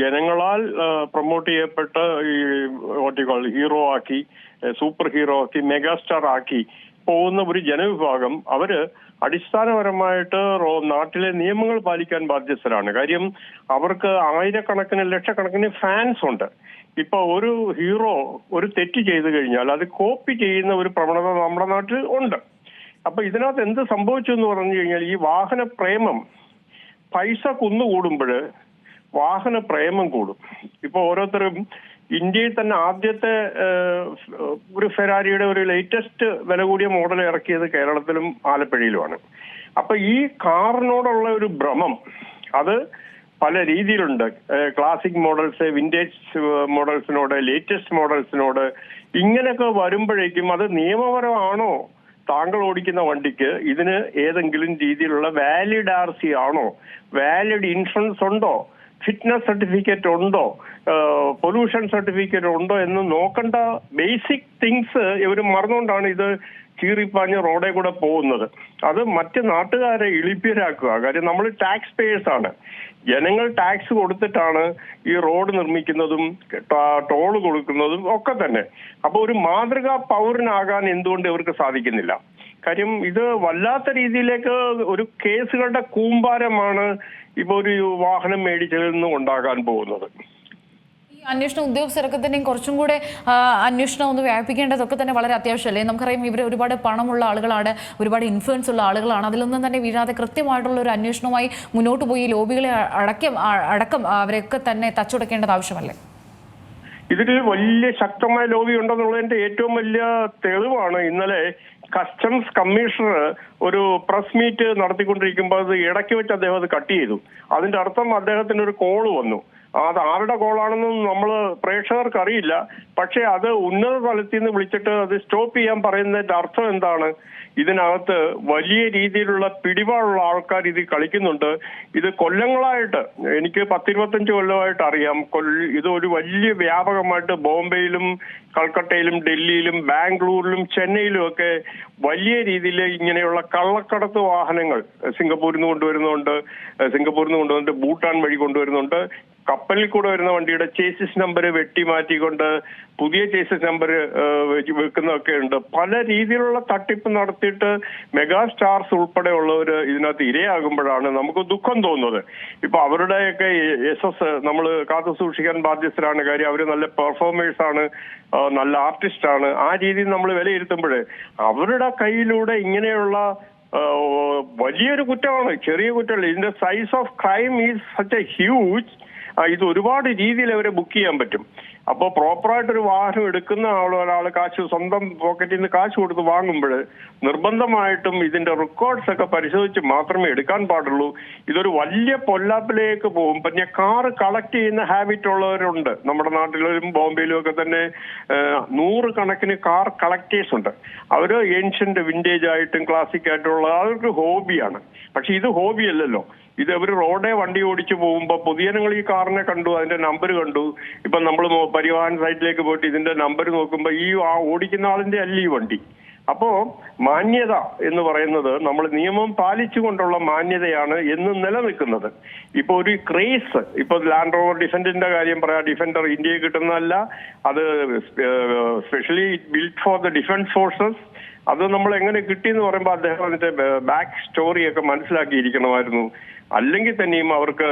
ജനങ്ങളാൽ promote ചെയ്യപ്പെട്ട ഈ ഓട്ടിക്കോൾ ഹീറോ ആക്കി സൂപ്പർ ഹീറോ ആക്കി മെഗാസ്റ്റാർ ആക്കി പോകുന്ന ഒരു ജനവിഭാഗം അവർ അടിസ്ഥാനപരമായിട്ട് നാട്ടിലെ നിയമങ്ങൾ പാലിക്കാൻ ബാധ്യസ്ഥരാണ്. കാര്യം അവർക്ക് ആയിരക്കണക്കിന് ലക്ഷക്കണക്കിന് ഫാൻസ് ഉണ്ട്. ഇപ്പൊ ഒരു ഹീറോ ഒരു തെറ്റ് ചെയ്തു കഴിഞ്ഞാൽ അത് കോപ്പി ചെയ്യുന്ന ഒരു പ്രവണത നമ്മുടെ നാട്ടിൽ ഉണ്ട്. അപ്പൊ ഇതിനകത്ത് എന്ത് സംഭവിച്ചു എന്ന് പറഞ്ഞു കഴിഞ്ഞാൽ ഈ വാഹന പ്രേമം പൈസ കുന്നുകൂടുമ്പോൾ വാഹന പ്രേമം കൂടും. ഇപ്പൊ ഓരോരുത്തരും ഇന്ത്യയിൽ തന്നെ ആദ്യത്തെ ഒരു ഫെരാരിയുടെ ഒരു ലേറ്റസ്റ്റ് വില കൂടിയ മോഡൽ ഇറക്കിയത് കേരളത്തിലും ആലപ്പുഴയിലുമാണ്. അപ്പൊ ഈ കാറിനോടുള്ള ഒരു ഭ്രമം അത് പല രീതിയിലുണ്ട്. ക്ലാസിക് മോഡൽസ് വിന്റേജ് മോഡൽസിനോട് ലേറ്റസ്റ്റ് മോഡൽസിനോട് ഇങ്ങനെയൊക്കെ വരുമ്പോഴേക്കും അത് നിയമപരമാണോ താങ്കൾ ഓടിക്കുന്ന വണ്ടിക്ക്? ഇതിന് ഏതെങ്കിലും രീതിയിലുള്ള വാലിഡ് ആർ സി ആണോ? വാലിഡ് ഇൻഷുറൻസ് ഉണ്ടോ? ഫിറ്റ്നസ് സർട്ടിഫിക്കറ്റ് ഉണ്ടോ? പൊല്യൂഷൻ സർട്ടിഫിക്കറ്റ് ഉണ്ടോ എന്ന് നോക്കേണ്ട ബേസിക് തിങ്സ് ഇവർ മറന്നുകൊണ്ടാണ് ഇത് ചീറിപ്പാഞ്ഞ് റോഡേ കൂടെ പോകുന്നത്. അത് മറ്റ് നാട്ടുകാരെ ഇളിപ്യരാക്കുക കാര്യം നമ്മൾ ടാക്സ് പേയേഴ്സ് ആണ്. ജനങ്ങൾ ടാക്സ് കൊടുത്തിട്ടാണ് ഈ റോഡ് നിർമ്മിക്കുന്നതും ടോൾ കൊടുക്കുന്നതും ഒക്കെ തന്നെ. അപ്പൊ ഒരു മാതൃകാ പൗരനാകാൻ എന്തുകൊണ്ട് ഇവർക്ക് സാധിക്കുന്നില്ല? കാര്യം ഇത് വല്ലാത്ത രീതിയിലേക്ക് ഒരു കേസുകളുടെ കൂമ്പാരമാണ് ഇപ്പൊ ഒരു വാഹനം മേടിച്ചതിൽ നിന്നും ഉണ്ടാകാൻ പോകുന്നത്. അന്വേഷണ ഉദ്യോഗസ്ഥരൊക്കെ തന്നെയും കുറച്ചും കൂടെ അന്വേഷണം ഒന്ന് വ്യാപിപ്പിക്കേണ്ടതൊക്കെ തന്നെ വളരെ അത്യാവശ്യമല്ലേ നമുക്കറിയാം ഇവർ ഒരുപാട് പണമുള്ള ആളുകളാണ് ഒരുപാട് ഇൻഫ്ലുവൻസ് ഉള്ള ആളുകളാണ്. അതിലൊന്നും തന്നെ വീഴാതെ കൃത്യമായിട്ടുള്ള ഒരു അന്വേഷണവുമായി മുന്നോട്ട് പോയി ലോബികളെ അടക്കം അടക്കം അവരെയൊക്കെ തന്നെ തച്ചുടക്കേണ്ടത് ആവശ്യമല്ലേ? ഇതിൽ വലിയ ശക്തമായ ലോബി ഉണ്ടെന്നുള്ളതിന്റെ ഏറ്റവും വലിയ തെളിവാണ് ഇന്നലെ കസ്റ്റംസ് കമ്മീഷണർ ഒരു പ്രസ് മീറ്റ് നടത്തിക്കൊണ്ടിരിക്കുമ്പോൾ അത് ഇടയ്ക്ക് വെച്ച് അദ്ദേഹം അത് കട്ട് ചെയ്തു. അതിന്റെ അർത്ഥം അദ്ദേഹത്തിന് ഒരു കോൾ വന്നു. അത് ആരുടെ കോളാണെന്നും നമ്മൾ പ്രേക്ഷകർക്ക് അറിയില്ല. പക്ഷെ അത് ഉന്നത തലത്തിൽ നിന്ന് വിളിച്ചിട്ട് അത് സ്റ്റോപ്പ് ചെയ്യാൻ പറയുന്നതിന്റെ അർത്ഥം എന്താണ്? ഇതിനകത്ത് വലിയ രീതിയിലുള്ള പിടിപാടുള്ള ആൾക്കാർ ഇത് കളിക്കുന്നുണ്ട്. ഇത് കൊല്ലങ്ങളായിട്ട് എനിക്ക് പത്തിരുപത്തഞ്ച് കൊല്ലമായിട്ട് അറിയാം. ഇത് ഒരു വലിയ വ്യാപകമായിട്ട് ബോംബെയിലും കൽക്കട്ടയിലും ഡൽഹിയിലും ബാംഗ്ലൂരിലും ചെന്നൈയിലും ഒക്കെ വലിയ രീതിയിൽ ഇങ്ങനെയുള്ള കള്ളക്കടത്ത് വാഹനങ്ങൾ സിംഗപ്പൂരിൽ നിന്ന് കൊണ്ടുവരുന്നുണ്ട്. സിംഗപ്പൂരിൽ നിന്ന് കൊണ്ടുവന്നിട്ട് ഭൂട്ടാൻ വഴി കൊണ്ടുവരുന്നുണ്ട്. കപ്പലിൽ കൂടെ വരുന്ന വണ്ടിയുടെ ചേസിസ് നമ്പർ വെട്ടി മാറ്റിക്കൊണ്ട് പുതിയ ചേസിസ് നമ്പർ വെക്കുന്നതൊക്കെ ഉണ്ട്. പല രീതിയിലുള്ള തട്ടിപ്പ് നടത്തിയിട്ട് മെഗാ സ്റ്റാർസ് ഉൾപ്പെടെയുള്ളവർ ഇതിനകത്ത് ഇരയാകുമ്പോഴാണ് നമുക്ക് ദുഃഖം തോന്നുന്നത്. ഇപ്പൊ അവരുടെയൊക്കെ എസ് എസ് നമ്മൾ കാത്തു സൂക്ഷിക്കാൻ ബാധ്യസ്ഥരാണ്. കാര്യം അവർ നല്ല പെർഫോമേഴ്സ് ആണ് നല്ല ആർട്ടിസ്റ്റ് ആണ്. ആ രീതിയിൽ നമ്മൾ വിലയിരുത്തുമ്പോൾ അവരുടെ കയ്യിലൂടെ ഇങ്ങനെയുള്ള വലിയൊരു കുറ്റമാണ് ചെറിയ കുറ്റമല്ല. ഇതിന്റെ size of crime is such a huge ഇത് ഒരുപാട് രീതിയിൽ അവരെ ബുക്ക് ചെയ്യാൻ പറ്റും. അപ്പോൾ പ്രോപ്പറായിട്ടൊരു വാഹനം എടുക്കുന്ന ആൾ ഒരാൾ കാശ് സ്വന്തം പോക്കറ്റിൽ നിന്ന് കാശ് കൊടുത്ത് വാങ്ങുമ്പോൾ നിർബന്ധമായിട്ടും ഇതിന്റെ റെക്കോർഡ്സ് ഒക്കെ പരിശോധിച്ച് മാത്രമേ എടുക്കാൻ പാടുള്ളൂ. ഇതൊരു വലിയ പൊല്ലാപ്പിലേക്ക് പോകും. പിന്നെ കാറ് കളക്ട് ചെയ്യുന്ന ഹാബിറ്റ് ഉള്ളവരുണ്ട്. നമ്മുടെ നാട്ടിലും ബോംബെയിലും ഒക്കെ തന്നെ നൂറ് കണക്കിന് കാർ കളക്ടേഴ്സ് ഉണ്ട്. അവർ ഏൻഷ്യന്റ് വിന്റേജ് ആയിട്ടും ക്ലാസിക് ആയിട്ടുള്ള അതൊരു ഹോബിയാണ് പക്ഷെ ഇത് ഹോബി അല്ലല്ലോ. ഇത് അവർ റോഡേ വണ്ടി ഓടിച്ചു പോകുമ്പോൾ പൊതുജനങ്ങൾ ഈ കാറിനെ കണ്ടു അതിന്റെ നമ്പർ കണ്ടു. ഇപ്പൊ നമ്മൾ പരിവാഹൻ സൈറ്റിലേക്ക് പോയിട്ട് ഇതിന്റെ നമ്പർ നോക്കുമ്പോൾ ഈ ആ ഓടിക്കുന്ന ആളിന്റെ അല്ല ഈ വണ്ടി. അപ്പോ മാന്യത എന്ന് പറയുന്നത് നമ്മൾ നിയമം പാലിച്ചുകൊണ്ടുള്ള മാന്യതയാണ് എന്നും നിലനിൽക്കുന്നത്. ഇപ്പൊ ഒരു ക്രേസ് ഇപ്പൊ ലാൻഡ് റോവർ ഡിഫൻഡിന്റെ കാര്യം പറയാ. ഡിഫൻഡർ ഇന്ത്യയിൽ കിട്ടുന്നതല്ല. അത് specially build for the defence forces അത് നമ്മൾ എങ്ങനെ കിട്ടിയെന്ന് പറയുമ്പോൾ അദ്ദേഹം അതിന്റെ ബാക്ക് സ്റ്റോറിയൊക്കെ മനസ്സിലാക്കിയിരിക്കണമായിരുന്നു. അല്ലെങ്കിൽ തന്നെയും അവർക്ക്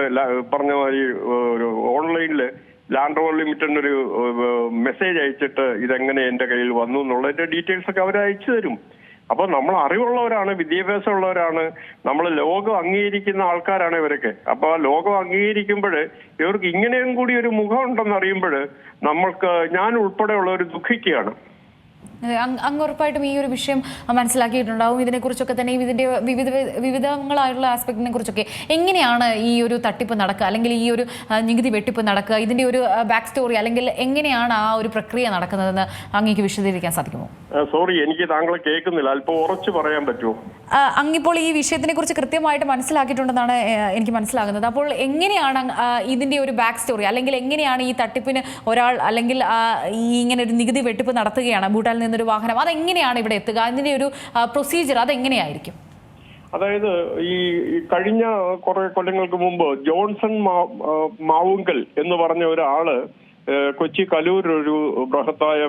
പറഞ്ഞ മാതിരി ഒരു ഓൺലൈനിൽ ലാൻഡ് റോവർ ലിമിറ്റഡിന് ഒരു മെസ്സേജ് അയച്ചിട്ട് ഇതെങ്ങനെ എന്റെ കയ്യിൽ വന്നു എന്നുള്ളതിന്റെ ഡീറ്റെയിൽസ് ഒക്കെ അവർ അയച്ചു തരും. അപ്പൊ നമ്മൾ അറിവുള്ളവരാണ് വിദ്യാഭ്യാസമുള്ളവരാണ് നമ്മൾ ലോകം അംഗീകരിക്കുന്ന ആൾക്കാരാണ് ഇവരൊക്കെ. അപ്പൊ ആ ലോകം അംഗീകരിക്കുമ്പോൾ ഇവർക്ക് ഇങ്ങനെയും കൂടി ഒരു മുഖം ഉണ്ടെന്ന് അറിയുമ്പോൾ നമ്മൾക്ക് ഞാൻ ഉൾപ്പെടെയുള്ളവർ ദുഃഖിക്കുകയാണ്. അങ്ങ് ഉറപ്പായിട്ടും ഈ ഒരു വിഷയം മനസ്സിലാക്കിയിട്ടുണ്ടാവും. ഇതിനെക്കുറിച്ചൊക്കെ തന്നെ ഇതിന്റെ വിവിധ വിവിധങ്ങളായിട്ടുള്ള ആസ്പെക്റ്റിനെ കുറിച്ചൊക്കെ എങ്ങനെയാണ് ഈ ഒരു തട്ടിപ്പ് നടക്കുക? അല്ലെങ്കിൽ ഈ ഒരു നികുതി വെട്ടിപ്പ് നടക്കുക? ഇതിന്റെ ഒരു ബാക്ക് സ്റ്റോറി അല്ലെങ്കിൽ എങ്ങനെയാണ് ആ ഒരു പ്രക്രിയ നടക്കുന്നതെന്ന് അങ്ങേക്ക് വിശദീകരിക്കാൻ സാധിക്കുമോ? സോറി എനിക്ക് താങ്കളെ കേൾക്കുന്നില്ല. അല്പം ഉറച്ചു പറയാൻ പറ്റുമോ? അങ്ങിപ്പോൾ ഈ വിഷയത്തിനെ കുറിച്ച് കൃത്യമായിട്ട് മനസ്സിലാക്കിയിട്ടുണ്ടെന്നാണ് എനിക്ക് മനസ്സിലാകുന്നത്. അപ്പോൾ എങ്ങനെയാണ് ഇതിന്റെ ഒരു ബാക്ക് സ്റ്റോറി അല്ലെങ്കിൽ എങ്ങനെയാണ് ഈ തട്ടിപ്പിന് ഒരാൾ അല്ലെങ്കിൽ ഈ ഇങ്ങനെ ഒരു നികുതി വെട്ടിപ്പ് നടത്തുകയാണ്? ഭൂട്ടാനിൽ നിന്നൊരു വാഹനം. അതെങ്ങനെയാണ് ഇവിടെ എത്തുക? അതിന്റെ ഒരു പ്രൊസീജിയർ അതെങ്ങനെയായിരിക്കും? അതായത് ഈ കഴിഞ്ഞ കുറെ കൊല്ലങ്ങൾക്ക് മുമ്പ് ജോൺസൺ മാവുങ്കൽ എന്ന് പറഞ്ഞ ഒരാൾ കൊച്ചി കലൂർ ഒരു ബൃഹത്തായ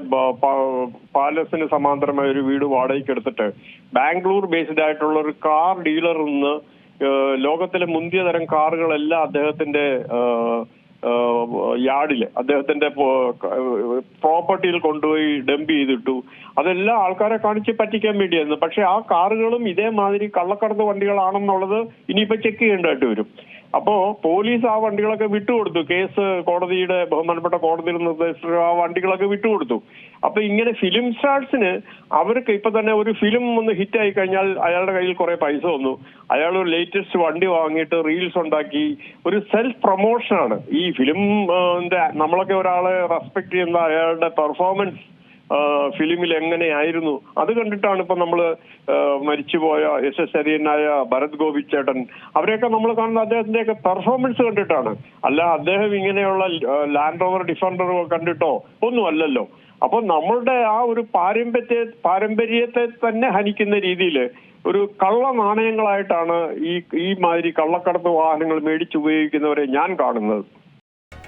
പാലസിന് സമാന്തരമായ ഒരു വീട് വാടകയ്ക്ക് എടുത്തിട്ട് ബാംഗ്ലൂർ ബേസ്ഡ് ആയിട്ടുള്ള ഒരു കാർ ഡീലറിൽ നിന്ന് ലോകത്തിലെ മുന്തിയ തരം കാറുകളെല്ലാം അദ്ദേഹത്തിന്റെ യാർഡിൽ അദ്ദേഹത്തിന്റെ പ്രോപ്പർട്ടിയിൽ കൊണ്ടുപോയി ഡംപ് ചെയ്തിട്ടു. അതെല്ലാം ആൾക്കാരെ കാണിച്ച് പറ്റിക്കാൻ വേണ്ടിയായിരുന്നു. പക്ഷെ ആ കാറുകളും ഇതേമാതിരി കള്ളക്കടത്ത് വണ്ടികളാണെന്നുള്ളത് ഇനിയിപ്പോ ചെക്ക് ചെയ്യേണ്ടതായിട്ട് വരും. അപ്പോ പോലീസ് ആ വണ്ടികളൊക്കെ വിട്ടുകൊടുത്തു. കേസ് കോടതിയുടെ ബഹുമാനപ്പെട്ട കോടതിയിൽ നിർദ്ദേശിച്ച ആ വണ്ടികളൊക്കെ വിട്ടുകൊടുത്തു. അപ്പൊ ഇങ്ങനെ ഫിലിം സ്റ്റാർസിന് അവർക്ക് ഇപ്പൊ തന്നെ ഒരു ഫിലിം ഒന്ന് ഹിറ്റ് ആയി കഴിഞ്ഞാൽ അയാളുടെ കയ്യിൽ കുറെ പൈസ വന്നു. അയാൾ ലേറ്റസ്റ്റ് വണ്ടി വാങ്ങിയിട്ട് റീൽസ് ഉണ്ടാക്കി. ഒരു സെൽഫ് പ്രൊമോഷനാണ് ഈ ഫിലിം നമ്മളൊക്കെ ഒരാളെ റെസ്പെക്ട് ചെയ്യുന്ന അയാളുടെ പെർഫോമൻസ് ഫിലിമിൽ എങ്ങനെയായിരുന്നു? അത് കണ്ടിട്ടാണ് ഇപ്പൊ നമ്മൾ മരിച്ചുപോയ അരിയനായ ഭരത് ഗോപി ചേട്ടൻ അവരെയൊക്കെ നമ്മൾ കാണുന്ന അദ്ദേഹത്തിന്റെയൊക്കെ പെർഫോമൻസ് കണ്ടിട്ടാണ്. അല്ല അദ്ദേഹം ഇങ്ങനെയുള്ള ലാൻഡ് റോവർ ഡിഫൻഡറോ കണ്ടിട്ടോ? ഒന്നും അല്ലല്ലോ. അപ്പൊ നമ്മളുടെ ആ ഒരു പാരമ്പര്യ പാരമ്പര്യത്തെ തന്നെ ഹനിക്കുന്ന രീതിയിൽ ഒരു കള്ള നാണയങ്ങളായിട്ടാണ് ഈ ഈ മാതിരി കള്ളക്കടത്ത് വാഹനങ്ങൾ മേടിച്ചുപയോഗിക്കുന്നവരെ ഞാൻ കാണുന്നത്.